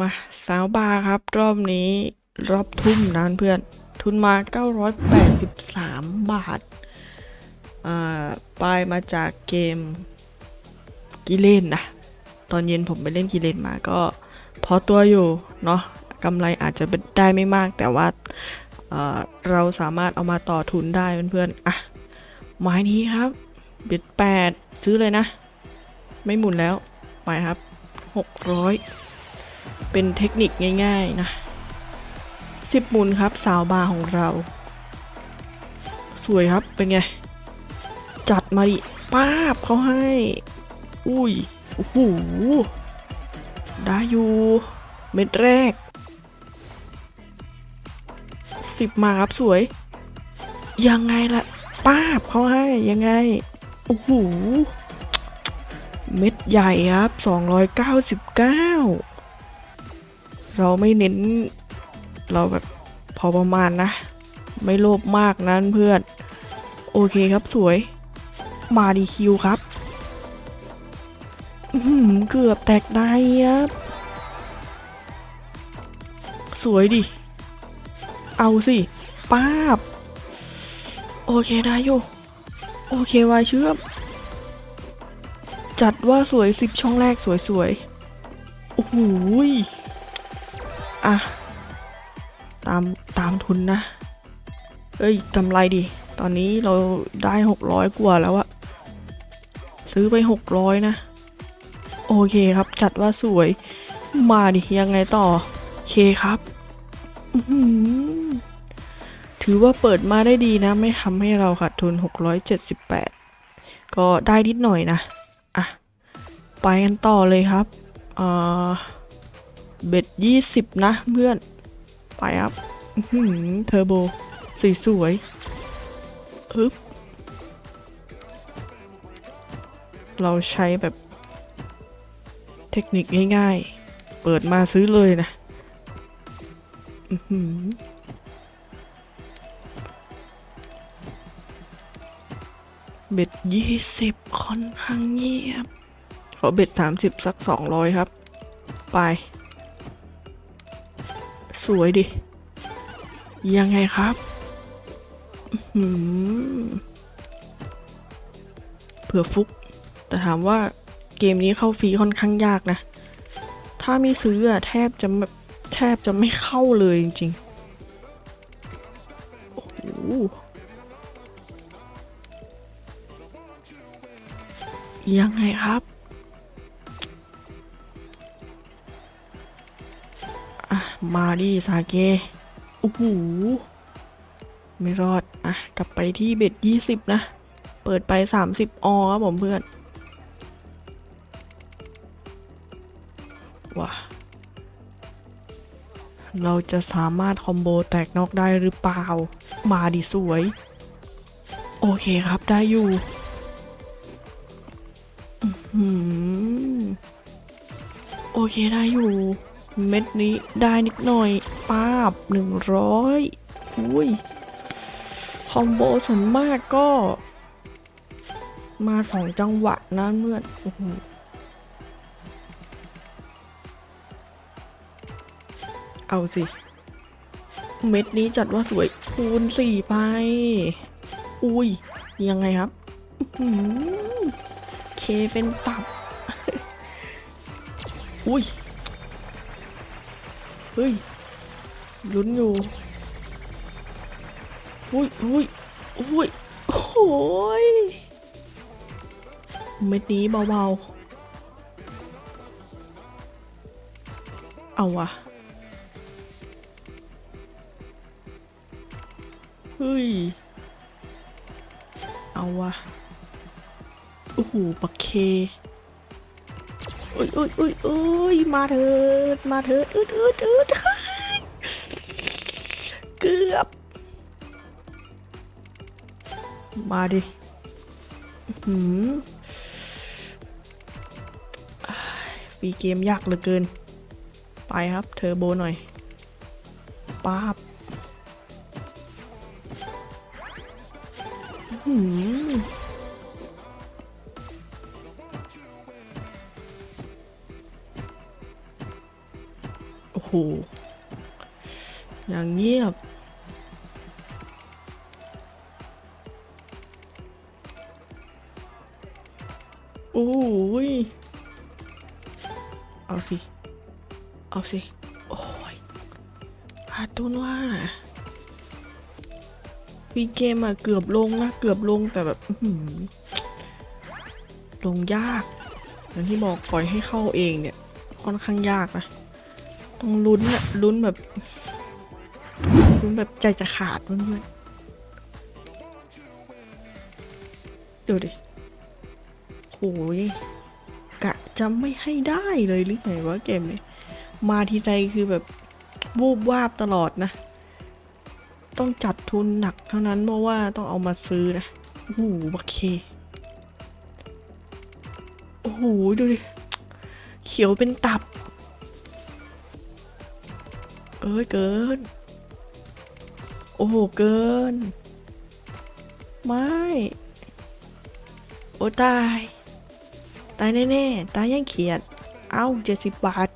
มาสาวบาร์ครับ รอบนี้รอบทุ่มนะเพื่อน ทุนมา 983 บาท อ่าปลายมาจากเกมกิเลนนะ ตอนเย็นผมไปเล่นกิเลนมาก็พอตัวอยู่ เนาะกำไรอาจจะได้ไม่มากแต่ว่าเออเราสามารถเอามาต่อทุนได้เพื่อนๆ อะไม้นี้ครับ เบ็ดแปดซื้อเลยนะ ไม่หมุนแล้ว ไปครับ600 เป็นเทคนิคง่ายๆนะสิบหมุนครับสาวบาร์ของเรา สวยครับเป็นไง จัดมาดิป้าบเขาให้ อุ้ยโอ้โหได้อยู่ เม็ดแรกสิบมาครับสวย ยังไงล่ะป้าบเขาให้ยังไงโอ้โหเม็ดใหญ่ครับ299เเราไม่เน้น เราแบบพอประมาณนะ ไม่โลภมากนะเพื่อน โอเคครับสวย มาดีคิวครับอื้อหือเกือบแตกได้ครับ สวยดิ เอาสิป้าบ โอเคได้อยู่โอเควายเชื่อม จัดว่าสวยสิบช่องแรกสวยๆ โอ้โหย อะ ตามตามทุนนะ เอ้ยกำไรดิ ตอนนี้เราได้หกร้อยกว่าแล้วอะซื้อไปหกร้อยนะ โอเคครับ จัดว่าสวย มาดิ ยังไงต่อโอเคครับ ถือว่าเปิดมาได้ดีนะ ไม่ทำให้เราขาดทุน 678 ก็ได้นิดหน่อยนะ อะ ไปกันต่อเลยครับ เอ่อ เบ็ดยี่สิบนะเพื่อน ไปครับเทอร์โบสวยๆอึ๊บเราใช้แบบ เทคนิคง่ายๆ เปิดมาซื้อเลยนะเบ็ดยี่สิบค่อนข้างเงียบ ขอเบ็ดสามสิบสักสองร้อยครับ ไป สวยดิ ยังไงครับเผื่อฟุก แต่ถามว่าเกมนี้เข้าฟรีค่อนข้างยากนะ ถ้าไม่ซื้ออะแทบจะแทบจะไม่เข้าเลยจริงๆ โอ้โหยังไงครับ มาดิสาเกโอ้โหไม่รอด อะ กลับไปที่เบ็ดยี่สิบนะ เปิดไปสามสิบอครับผมเพื่อนว้าเราจะสามารถคอมโบแตกนอกได้หรือเปล่า มาดิสวย โอเคครับได้อยู่โอเคได้อยู่ เม็ดนี้ได้นิดหน่อยป้าบหนึ่งร้อยอุ้ย คอมโบส่วนมากก็ มาสองจังหวะนะเมื่อนอื้อหือเอาสิ เม็ดนี้จัดว่าสวยคูณสี่ไป อุ้ย ยังไงครับเคเป็นตับ อุ้ย เฮ้ยลุ้นอยู่อุ้ยอุ้ยอุ้ยโอ้ยเม็ดนี้เบาๆ เอาวะเฮ้ย เอาวะโอ้โหปักเค อุ้ยอุ้ยอุ้ยอุ้ยมาเถิดมาเถิดอืดอืดอืดเกือบ มาดิอื้อหืมปีเกมยากเหลือเกิน ไปครับ เทอร์โบหน่อยป้าบ โอ้โหอย่างเงียบ โอ้ย เอาสิ เอาสิ โอ้ยขาดทุนว่าวีเกมอะเกือบลงนะ เกือบลงแต่แบบลงยากอย่างที่บอกปล่อยให้เข้าเองเนี่ย ค่อนข้างยากนะ ลุ้นอะลุ้นแบบลุ้นแบบใจจะขาดเพื่อนๆดูดิโหยกะจะไม่ให้ได้เลยหรือไงวะเกมนี้มาทีไรคือแบบวูบวาบตลอดนะ ต้องจัดทุนหนักเท่านั้นเพราะว่าต้องเอามาซื้อนะโอ้โหโอเคโอ้โหดูดิเขียวเป็นตับ เอ้ยเกิน โอ้โหเกิน ไม่ โอ้ตาย ตายแน่ๆ ตายยังเขียด เอ้าเจ็ดสิบบาท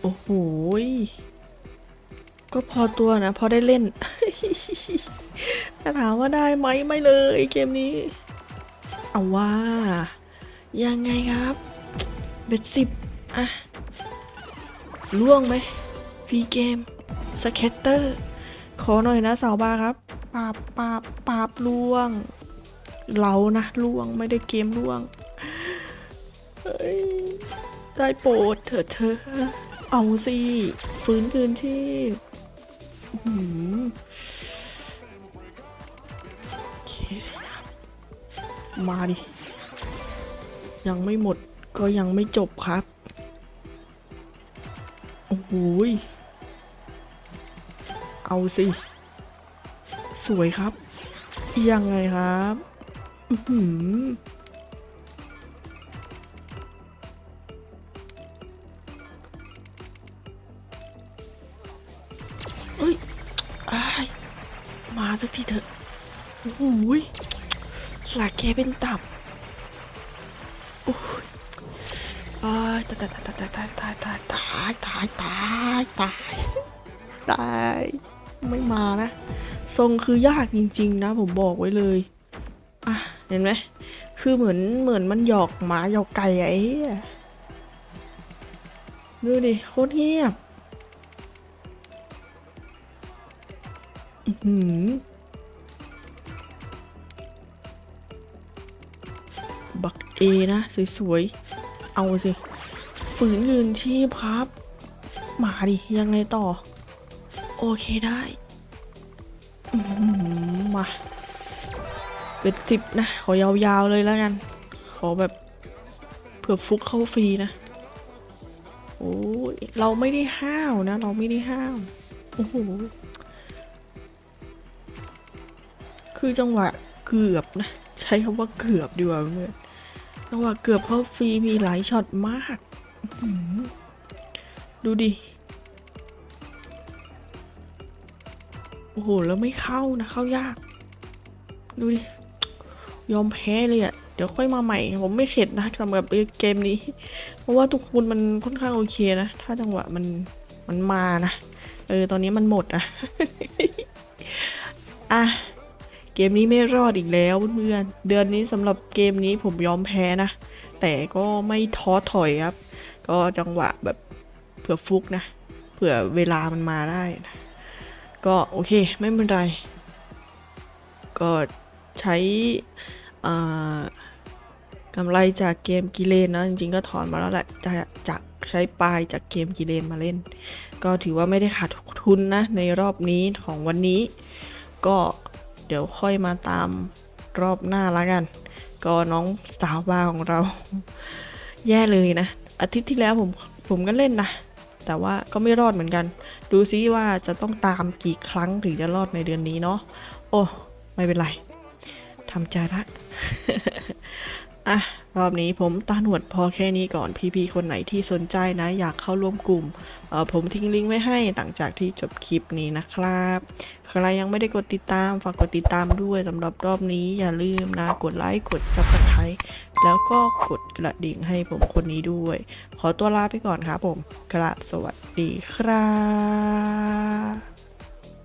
โอ้โหก็พอตัวนะ พอได้เล่นถ้าถามว่าได้ไหมไม่เลยเกมนี้ เอาว่า ยังไงครับ เบ็ดสิบ อะล่วงไหมฟรีเกมสเก็ตเตอร์ ขอหน่อยนะสาวบาครับปาบปาบปาบล่วง เรานะล่วงไม่ได้เกมล่วงเฮ้ยได้โปรดเถิดเธอ เอาสิฟื้นคืนที่อื้อหือโอเคมาดิ ยังไม่หมดก็ยังไม่จบครับโอ้ย เอาสิ สวยครับ ยังไงครับอื้อหือเอ้ยอายมาสักทีเถอะโอ้โหยสลากแกเป็นตับ ตายตายตายตายตายตายตายตายตายตายตายไม่มานะ ทรงคือยากจริง ๆ นะ ผมบอกไว้เลยอะเห็นไหมคือเหมือนเหมือนมันหยอกหมาหยอกไก่ไอ้ดูดิโคตรเงียบอื้อหือบักเอนะ สวยๆ เอาสิฝืนยืนที่พับ หมาดิ ยังไงต่อ โอเคได้มาเป็นสิบนะ ขอยาวๆเลยแล้วกัน ขอแบบเผื่อฟุกเข้าฟรีนะโอ้ยเราไม่ได้ห้าวนะ เราไม่ได้ห้าวโอ้โหคือจังหวะเกือบนะ ใช้คำว่าเกือบดีกว่าเพื่อน จังหวะเกือบเข้าฟรีมีหลายช็อตมาก ดูดิ โอ้โห แล้วไม่เข้านะ เข้ายาก ดูดิ ยอมแพ้เลยอะ่ะ เดี๋ยวค่อยมาใหม่ ผมไม่เข็ดนะสำหรับเกมนี้ เพราะว่าทุกคนมันค่อนข้างโอเคนะ ถ้าจังหวะมันมันมานะ เออ ตอนนี้มันหมดอะ อะ เกมนี้ไม่รอดอีกแล้วเพื่อนเดือนนี้สำหรับเกมนี้ผมยอมแพ้นะ แต่ก็ไม่ท้อถอยครับ ก็จังหวะแบบเผื่อฟุกนะ เผื่อเวลามันมาได้นะก็โอเคไม่เป็นไร ก็ใช้กำไรจากเกมกิเลนนะจริงๆก็ถอนมาแล้วแหละจะจากใช้ปลายจากเกมกิเลนมาเล่น ก็ถือว่าไม่ได้ขาดทุนนะในรอบนี้ของวันนี้ ก็ เดี๋ยวค่อยมาตามรอบหน้าละกัน ก็น้องสาวบ้าของเรา แย่เลยนะ อาทิตย์ที่แล้วผมผมก็เล่นนะ แต่ว่าก็ไม่รอดเหมือนกัน ดูซิว่าจะต้องตามกี่ครั้งถึงจะรอดในเดือนนี้เนาะโอ้ ไม่เป็นไรทำใจละอะ รอบนี้ผมตาหนวดพอแค่นี้ก่อนพี่ๆคนไหนที่สนใจนะ อยากเข้าร่วมกลุ่ม ผมทิ้งลิงก์ไว้ให้หลังจากที่จบคลิปนี้นะครับ ใครยังไม่ได้กดติดตามฝากกดติดตามด้วยสำหรับรอบนี้อย่าลืมนะ กดไลค์กด subscribe แล้วก็กดกระดิ่งให้ผมคนนี้ด้วย ขอตัวลาไปก่อนครับผมกราบสวัสดีครับ